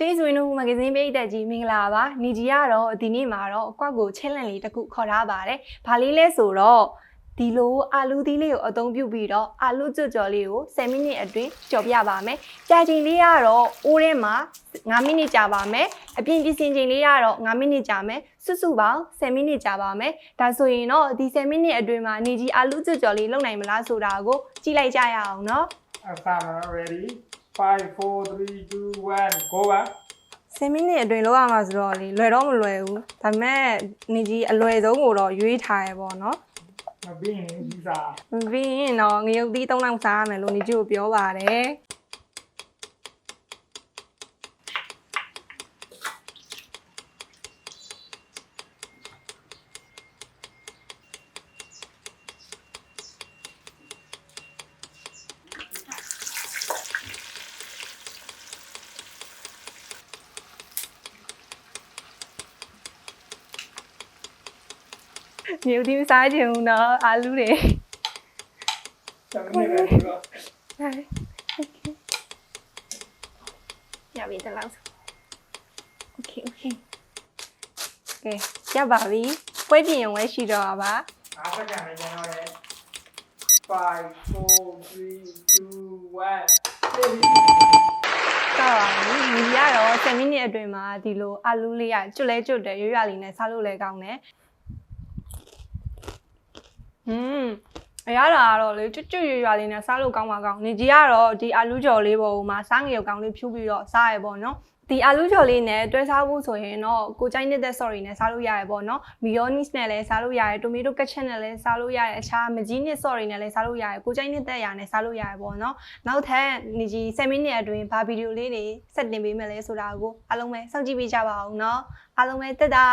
တေးဆွေးနွေးမှုမဂ္ဂဇင်းပိတ်သက်ကြီးမင်္ဂလာပါနေကြီးကတော့ဒီနေ့မှာတော့အကွက်ကို challenge လေးတစ်ခုခေါ်ထားပါတယ်ဘာလေးလဲဆိုတော့ဒီလိုအာလူသီးလေးကိုအသုံးပြုပြီးတော့အာလူကျွတ်ကြော်လေးကို10မိနစ်အတွင်းကြော်ပြပါမယ်ကြာချိန်လေးကတော့အိုးထဲမှာ9မိနစ်ကြာပါမယ်အပြင်ပြင်ဆင်ချိန်လေးကတော့9မိနစ်ကြာမယ်စွစုပေါင်း10မိနစ်ကြာပါမယ်ဒါဆိုရင်တော့ဒီ10မိနစ်အတွင်းမှာနေကြီးအာလူကျွတ်ကြော်လေးလုပ်နိုင်မလားဆိုတာကိုကြည့်လိုက်ကြရအောင်နော်အဆာမ ready 5 4 3 2 1 go ပါ10မိနစ်အတွင်းလောက်ရမှာဆိုတော့လေလွယ်တော့မလွယ်ဘူးဒါပေမဲ့နေကြီးအလွယ်ဆုံးကိုတော့ရွေးထားရပေါ့နော်မပြီးရင်ဒီစားပြီးရင်တော့ငရုတ်သီး၃လောက်စားရမယ်လို့နေကြီးကိုပြောပါတယ် ငရုတ်သီးမစားချင်ဘူးနော်အာလူတွေ7မိနစ်ပဲတော့ Right. Okay. ရပြီတလောက်ဆို Okay, okay. Okay, ရပါပြီ။ပွဲပြင်ရုံပဲရှိတော့တာပါအားစကန်နေကြတော့လေ5 4 3 2 1။စပါပြီ။ဒီရတော့10မိနစ်အတွင်းမှာဒီလိုအာလူးလေးရကျွတ်လဲကျွတ်တယ်ရွရွလေးနဲ့စားလို့လဲကောင်းတယ်။ ဟွန်းအရသာကတော့လေကျွတ်ကျွတ်ရွရွလေးနဲ့စားလို့ကောင်းပါကောင်း။နေကြီးကတော့ဒီအာလူးကြော်လေးပေါ်မှာစားငရုတ်ကောင်းလေးဖြူးပြီးတော့စားရပေါ့နော်။ဒီအာလူးကြော်လေးနဲ့တွဲစားဖို့ဆိုရင်တော့ကိုကြိုက်နေတဲ့ sorry နဲ့စားလို့ရရပေါ့နော်။ mayonnaise နဲ့လည်းစားလို့ရတယ် tomato ketchup နဲ့လည်းစားလို့ရတယ်အခြားမကြီးနဲ့ sorry နဲ့လည်းစားလို့ရတယ်ကိုကြိုက်နေတဲ့ရာနဲ့စားလို့ရတယ်ပေါ့နော်။နောက်ထပ်နေကြီး7မိနစ်အတွင်းဘာဗီဒီယိုလေးတွေဆက်တင်ပေးမယ်လဲဆိုတာကိုအားလုံးပဲစောင့်ကြည့်ပေးကြပါအောင်နော်။အားလုံးပဲတက်တာ